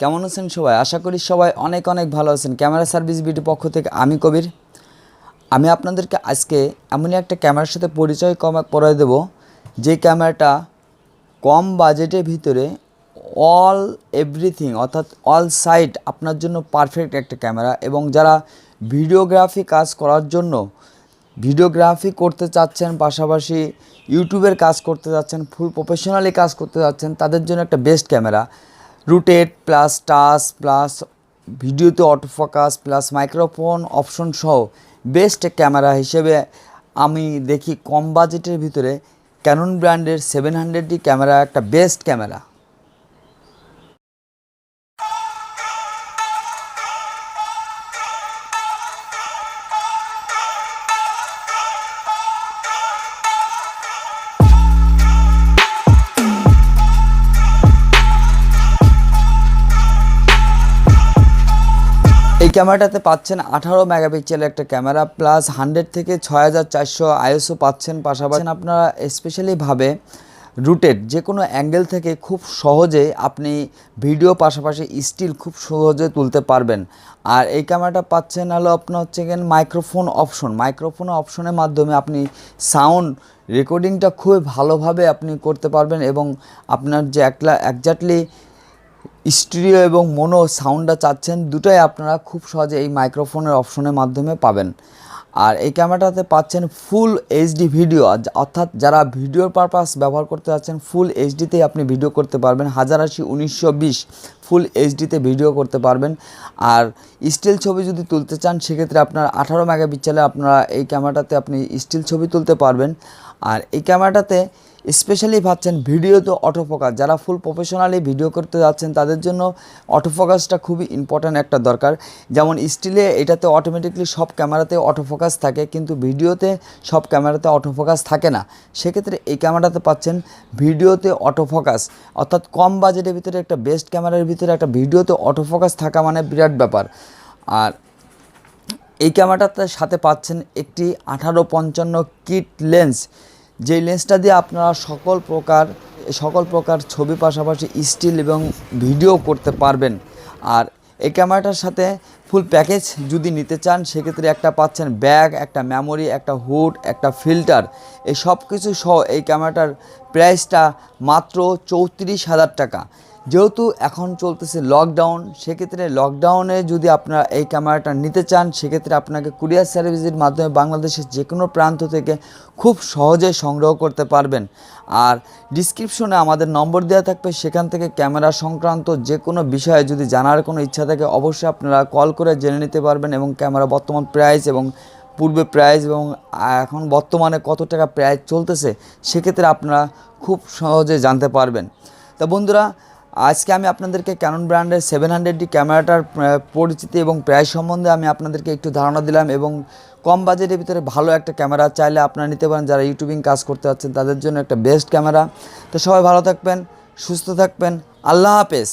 কেমন আছেন সবাই? আশা করি সবাই অনেক অনেক ভালো আছেন। ক্যামেরা সার্ভিস বিটি পক্ষ থেকে আমি কবির। আমি আপনাদেরকে আজকে এমনই একটা ক্যামেরার সাথে পরিচয় কম করাই দেব। যে ক্যামেরাটা কম বাজেটের ভিতরে অল এভরিথিং অর্থাৎ অল সাইড আপনার জন্য পারফেক্ট একটা ক্যামেরা এবং যারা ভিডিওগ্রাফি কাজ করার জন্য ভিডিওগ্রাফি করতে চাচ্ছেন, পাশাপাশি ইউটিউবের কাজ করতে যাচ্ছেন ফুল প্রফেশনালি কাজ করতে যাচ্ছেন তাদের জন্য একটা best camera. Rotated plus touch plus ভিডিওতে অটোফোকাস প্লাস মাইক্রোফোন অপশন সহ বেস্ট ক্যামেরা হিসেবে আমি দেখি কম বাজেটের ভিতরে ক্যানন ব্র্যান্ডের সেভেন হান্ড্রেডটি ক্যামেরা একটা বেস্ট ক্যামেরা ক্যামেরাটাতে পাচ্ছেন আঠারো মেগাপিক্সেলের একটা ক্যামেরা, প্লাস হান্ড্রেড থেকে ছয় হাজার চারশো আইএসও পাচ্ছেন পাশাপাশি। আপনারা স্পেশালিভাবে রুটেড যে কোনো অ্যাঙ্গেল থেকে খুব সহজে আপনি ভিডিও পাশাপাশি স্টিল খুব সহজে তুলতে পারবেন। আর এই ক্যামেরাটা পাচ্ছেন হলো আপনার হচ্ছে গেন মাইক্রোফোন অপশন মাইক্রোফোন অপশনের মাধ্যমে আপনি সাউন্ড রেকর্ডিংটা খুবই ভালোভাবে আপনি করতে পারবেন এবং আপনার যে একলা একজাক্টলি স্টুডিও এবং মোনো সাউন্ডটা চাচ্ছেন, দুটোই আপনারা খুব সহজে এই মাইক্রোফোনের অপশনের মাধ্যমে পাবেন। আর এই ক্যামেরাটাতে পাচ্ছেন ফুল এইচডি ভিডিও অর্থাৎ যারা ভিডিওর পারপাস ব্যবহার করতে যাচ্ছেন, ফুল এইচডিতেই আপনি ভিডিও করতে পারবেন। হাজার আশি, উনিশশো বিশ, ফুল এইচডিতে ভিডিও করতে পারবেন। আর স্টিল ছবি যদি তুলতে চান, সেক্ষেত্রে আপনার আঠারো মেগাপিক্সেলে আপনারা এই ক্যামেরাটাতে আপনি স্টিল ছবি তুলতে পারবেন। আর এই ক্যামেরাটাতে স্পেশালি ভাবছেন ভিডিও ভিডিওতে অটোফোকাস যারা ফুল প্রফেশনালি ভিডিও করতে যাচ্ছেন, তাদের জন্য অটোফোকাসটা খুবই ইম্পর্ট্যান্ট একটা দরকার। যেমন স্টিলে এটাতে অটোমেটিকলি সব ক্যামেরাতে অটোফোকাস থাকে, কিন্তু ভিডিওতে সব ক্যামেরাতে অটোফোকাস থাকে না। সেক্ষেত্রে এই ক্যামেরাতে পাচ্ছেন ভিডিওতে অটোফোকাস অর্থাৎ কম বাজেটের ভিতরে একটা বেস্ট ক্যামেরার ভিতরে একটা ভিডিওতে অটোফোকাস থাকা মানে বিরাট ব্যাপার। আর এই ক্যামেরাটাতে সাথে পাচ্ছেন একটি আঠারো পঞ্চান্ন কিট লেন্স যেই লেন্সটা দিয়ে আপনারা সকল প্রকার সকল প্রকার ছবি পাশাপাশি স্টিল এবং ভিডিও করতে পারবেন। আর এই ক্যামেরাটার সাথে ফুল প্যাকেজ যদি নিতে চান, সেক্ষেত্রে একটা পাচ্ছেন ব্যাগ একটা মেমোরি একটা হুড একটা ফিল্টার এই সব কিছু সহ এই ক্যামেরাটার প্রাইসটা মাত্র চৌত্রিশ হাজার টাকা। যেহেতু এখন চলতেছে লকডাউন সেক্ষেত্রে লকডাউনে যদি আপনারা এই ক্যামেরাটা নিতে চান, সেক্ষেত্রে আপনাকে কুরিয়ার সার্ভিসের মাধ্যমে বাংলাদেশের যে কোনো প্রান্ত থেকে খুব সহজে সংগ্রহ করতে পারবেন। আর ডিসক্রিপশনে আমাদের নম্বর দেওয়া থাকবে, সেখান থেকে ক্যামেরা সংক্রান্ত যে কোনো বিষয়ে যদি জানার কোনো ইচ্ছা থাকে, অবশ্যই আপনারা কল করে জেনে নিতে পারবেন এবং ক্যামেরা বর্তমান প্রাইস এবং পূর্বে প্রাইস এবং এখন বর্তমানে কত টাকা প্রাইস চলতেছে, সেক্ষেত্রে আপনারা খুব সহজে জানতে পারবেন। তা বন্ধুরা আজকে আমি আপনাদেরকে ক্যানন ব্র্যান্ডের সেভেন হান্ড্রেডটি ক্যামেরাটার পরিচিতি এবং প্রাইস সম্বন্ধে আমি আপনাদেরকে একটু ধারণা দিলাম এবং কম বাজেটের ভিতরে ভালো একটা ক্যামেরা চাইলে আপনারা নিতে পারেন যারা ইউটিউবিং কাজ করতে যাচ্ছেন, তাদের জন্য একটা বেস্ট ক্যামেরা। তো সবাই ভালো থাকবেন, সুস্থ থাকবেন, আল্লাহ হাফেজ।